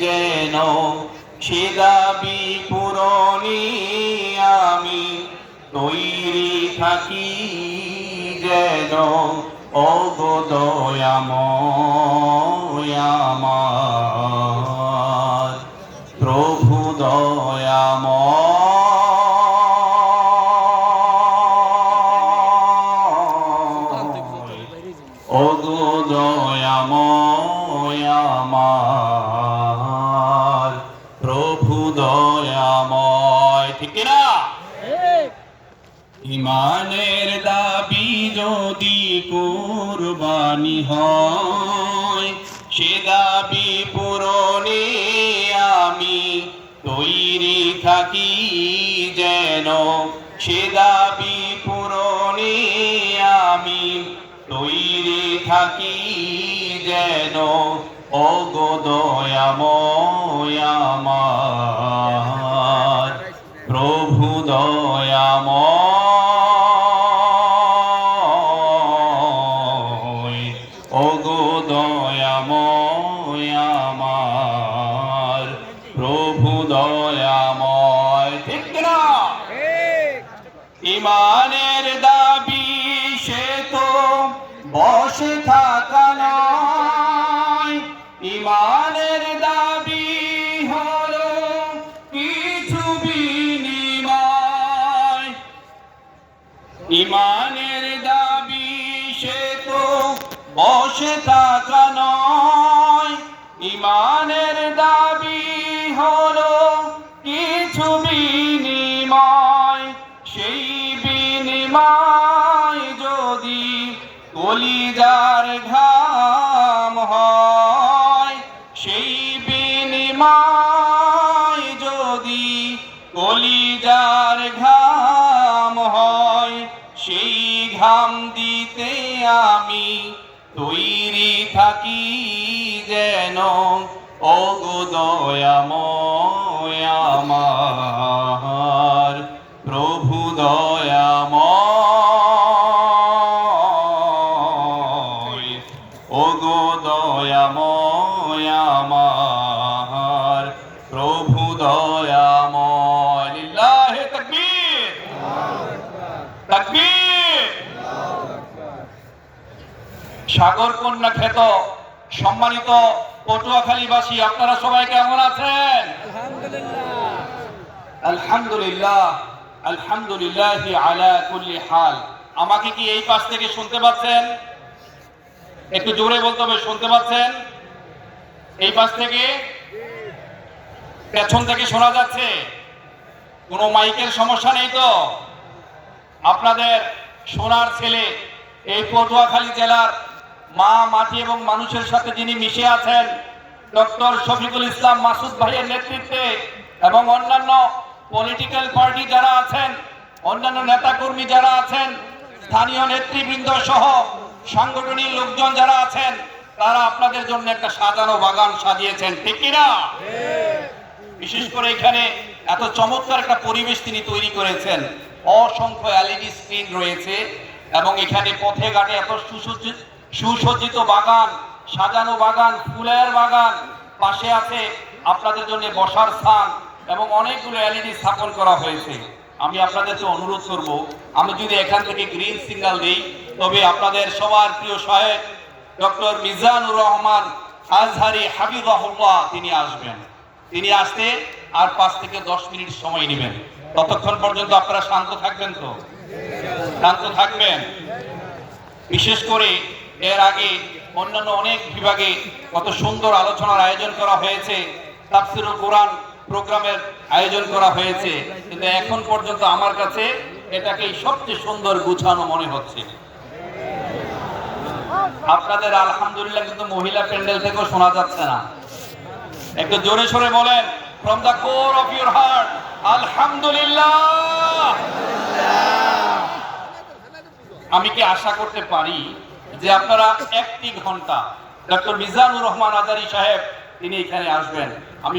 যেন সে দাবি আমি তৈরি থাকি যেন অগদয়াময় আমার। প্রভু দয়াময় ইমানের দাবি যদি কুরবানি হয়, সে দাবি পূরণে আমি তৈরি থাকি যেন, সে দাবি পূরণে আমি তৈরি থাকি যেন ওগো দয়াময় আমার। প্রভু দয়াময় ওগো দয়াময় প্রভু দয়াময় ঠিক না ইমানের ইমানের দাবি হলো কিছু ইমানের দাবি সে তো বসে থাকা নয়। ঘাম দিতে আমি তৈরি থাকি যেন। ওগো দয়াময় আমার, প্রভু দয়াময়। ওগো দয়াময় আমার, প্রভু দয়াময়। সাগর কন্যা খ্যাত সম্মানিত পটুয়াখালীবাসী আপনারা সবাই কেমন আছেন? আলহামদুলিল্লাহ। আলহামদুলিল্লাহ আলা কুল্লি হাল। আমাকে কি এই পাশ থেকে শুনতে পাচ্ছেন? একটু জোরে বলতে হবে শুনতে পাচ্ছেন? এই পাশ থেকে? পেছন থেকে শোনা যাচ্ছে। কোনো মাইকের সমস্যা নেই তো? আপনাদের সোনার ছেলে এই পটুয়াখালী জেলার মা, মাটি এবং মানুষের সাথে যিনি মিশে আছেন, ডক্টর শফিকুল ইসলাম মাসুদ ভাইয়ের নেতৃত্বে এবং অন্যান্য পলিটিক্যাল পার্টি যারা আছেন, অন্যান্য নেতাকর্মী যারা আছেন, স্থানীয় নেতৃবৃন্দ সহ সাংগঠনিক লোকজন যারা আছেন, তারা আপনাদের জন্য একটা সাজানো বাগান সাজিয়েছেন, ঠিক কিনা? বিশেষ করে এখানে এত চমৎকার একটা পরিবেশ তিনি তৈরি করেছেন। অসংখ্য এলইডি স্ক্রিন রয়েছে এবং এখানে পথে ঘাটে এত সুসজ্জিত সুসজ্জিত বাগান, সাজানো বাগান, ফুলের বাগান পাশে আছে আপনাদের জন্য বসার স্থান এবং অনেকগুলো এলইডি স্থাপন করা হয়েছে। আমি আপনাদেরকে অনুরোধ করব, আমি যদি এখান থেকে গ্রিন সিগন্যাল দিই, তবে আপনাদের সবার প্রিয় সহায়ক ডক্টর মিজানুর রহমান আজহারি হাবিবাহুল্লাহ তিনি আসবেন। তিনি আসতে আর পাঁচ থেকে দশ মিনিট সময় নেবেন। ততক্ষণ পর্যন্ত আপনারা শান্ত থাকবেন তো? শান্ত থাকবেন। বিশেষ করে এর আগে অন্যান্য অনেক বিভাগে কত সুন্দর আলোচনার আয়োজন করা হয়েছে, তাফসিরুল কোরআন প্রোগ্রামের আয়োজন করা হয়েছে। কিন্তু এখন পর্যন্ত আমার কাছে এটাকে সবচেয়ে সুন্দর গুছানো মনে হচ্ছে। আপনাদের আলহামদুলিল্লাহ কিন্তু মহিলা প্যান্ডেল থেকেও শোনা যাচ্ছে না। একটু জোরে সরে বলেন from the core of your heart আলহামদুলিল্লাহ! আমি কি আশা করতে পারি যে আপনারা একটি ঘণ্টা ডক্টর মিজানুর রহমান আজারি সাহেব তিনি এখানে আসবেন। আমি